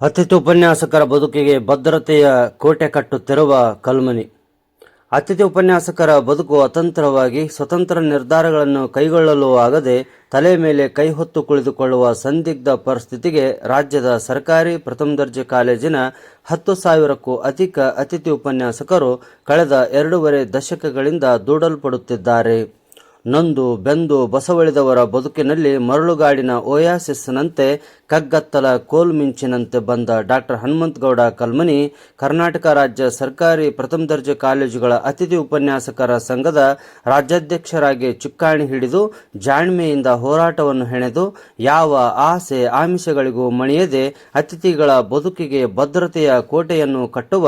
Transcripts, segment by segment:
ಅತಿಥಿ ಉಪನ್ಯಾಸಕರ ಬದುಕಿಗೆ ಭದ್ರತೆಯ ಕೋಟೆ ಕಟ್ಟುತ್ತಿರುವ ಕಲ್ಮನಿ. ಅತಿಥಿ ಉಪನ್ಯಾಸಕರ ಬದುಕು ಅತಂತ್ರವಾಗಿ ಸ್ವತಂತ್ರ ನಿರ್ಧಾರಗಳನ್ನು ಕೈಗೊಳ್ಳಲು ಆಗದೆ ತಲೆ ಮೇಲೆ ಕೈ ಹೊತ್ತು ಕುಳಿತುಕೊಳ್ಳುವ ಸಂದಿಗ್ಧ ಪರಿಸ್ಥಿತಿಗೆ ರಾಜ್ಯದ ಸರ್ಕಾರಿ ಪ್ರಥಮ ದರ್ಜೆ ಕಾಲೇಜಿನ ಹತ್ತು ಸಾವಿರಕ್ಕೂ ಅಧಿಕ ಅತಿಥಿ ಉಪನ್ಯಾಸಕರು ಕಳೆದ ಎರಡೂವರೆ ದಶಕಗಳಿಂದ ದೂಡಲ್ಪಡುತ್ತಿದ್ದಾರೆ. ನೊಂದು ಬೆಂದು ಬಸವಳಿದವರ ಬದುಕಿನಲ್ಲಿ ಮರಳುಗಾಡಿನ ಓಯಾಸಿಸ್ನಂತೆ ಕಗ್ಗತ್ತಲ ಕೋಲ್ಮಿಂಚಿನಂತೆ ಬಂದ ಡಾಕ್ಟರ್ ಹನುಮಂತಗೌಡ ಕಲ್ಮನಿ, ಕರ್ನಾಟಕ ರಾಜ್ಯ ಸರ್ಕಾರಿ ಪ್ರಥಮ ದರ್ಜೆ ಕಾಲೇಜುಗಳ ಅತಿಥಿ ಉಪನ್ಯಾಸಕರ ಸಂಘದ ರಾಜ್ಯಾಧ್ಯಕ್ಷರಾಗಿ ಚುಕ್ಕಾಣಿ ಹಿಡಿದು ಜಾಣ್ಮೆಯಿಂದ ಹೋರಾಟವನ್ನು ಹೆಣೆದು ಯಾವ ಆಸೆ ಆಮಿಷಗಳಿಗೂ ಮಣಿಯದೆ ಅತಿಥಿಗಳ ಬದುಕಿಗೆ ಭದ್ರತೆಯ ಕೋಟೆಯನ್ನು ಕಟ್ಟುವ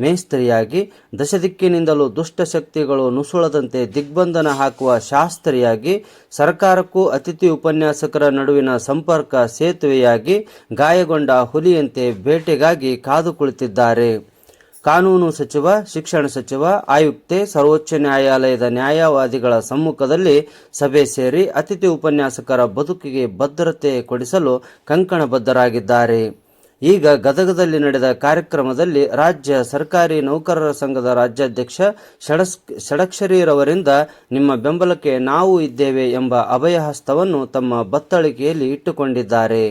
ಮೇಸ್ತ್ರಿಯಾಗಿ ದಶದಿಕ್ಕಿನಿಂದಲೂ ದುಷ್ಟಶಕ್ತಿಗಳು ನುಸುಳದಂತೆ ದಿಗ್ಬಂಧನ ಹಾಕುವ ಶಾಸ್ತ್ರಿಯಾಗಿ, ಸರ್ಕಾರಕ್ಕೂ ಅತಿಥಿ ಉಪನ್ಯಾಸಕರ ನಡುವಿನ ಸಂಪರ್ಕ ಸೇತುವೆಯಾಗಿ ಗಾಯಗೊಂಡ ಹುಲಿಯಂತೆ ಬೇಟೆಗಾಗಿ ಕಾದು ಕುಳಿತಿದ್ದಾರೆ. ಕಾನೂನು ಸಚಿವ, ಶಿಕ್ಷಣ ಸಚಿವ, ಆಯುಕ್ತೆ, ಸರ್ವೋಚ್ಚ ನ್ಯಾಯಾಲಯದ ನ್ಯಾಯವಾದಿಗಳ ಸಮ್ಮುಖದಲ್ಲಿ ಸಭೆ ಸೇರಿ ಅತಿಥಿ ಉಪನ್ಯಾಸಕರ ಬದುಕಿಗೆ ಭದ್ರತೆ ಕೊಡಿಸಲು ಕಂಕಣಬದ್ಧರಾಗಿದ್ದಾರೆ. ಈಗ ಗದಗದಲ್ಲಿ ನಡೆದ ಕಾರ್ಯಕ್ರಮದಲ್ಲಿ ರಾಜ್ಯ ಸರ್ಕಾರಿ ನೌಕರರ ಸಂಘದ ರಾಜ್ಯಾಧ್ಯಕ್ಷ ಷಡಸ್, ಷಡಕ್ಷರಿರವರಿಂದ ನಿಮ್ಮ ಬೆಂಬಲಕ್ಕೆ ನಾವು ಇದ್ದೇವೆ ಎಂಬ ಅಭಯ ಹಸ್ತವನ್ನು ತಮ್ಮ ಬತ್ತಳಿಕೆಯಲ್ಲಿ ಇಟ್ಟುಕೊಂಡಿದ್ದಾರೆ.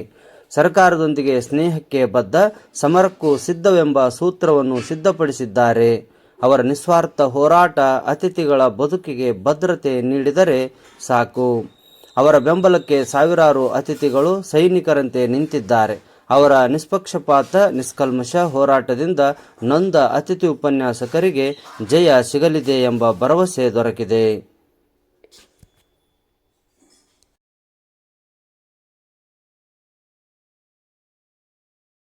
ಸರ್ಕಾರದೊಂದಿಗೆ ಸ್ನೇಹಕ್ಕೆ ಬದ್ಧ ಸಮರಕ್ಕೂ ಸಿದ್ಧವೆಂಬ ಸೂತ್ರವನ್ನು ಸಿದ್ಧಪಡಿಸಿದ್ದಾರೆ. ಅವರ ನಿಸ್ವಾರ್ಥ ಹೋರಾಟ ಅತಿಥಿಗಳ ಬದುಕಿಗೆ ಭದ್ರತೆ ನೀಡಿದರೆ ಸಾಕು. ಅವರ ಬೆಂಬಲಕ್ಕೆ ಸಾವಿರಾರು ಅತಿಥಿಗಳು ಸೈನಿಕರಂತೆ ನಿಂತಿದ್ದಾರೆ. ಅವರ ನಿಷ್ಪಕ್ಷಪಾತ ನಿಷ್ಕಲ್ಮಶ ಹೋರಾಟದಿಂದ ನೊಂದ ಅತಿಥಿ ಉಪನ್ಯಾಸಕರಿಗೆ ಜಯ ಸಿಗಲಿದೆ ಎಂಬ ಭರವಸೆ ದೊರಕಿದೆ.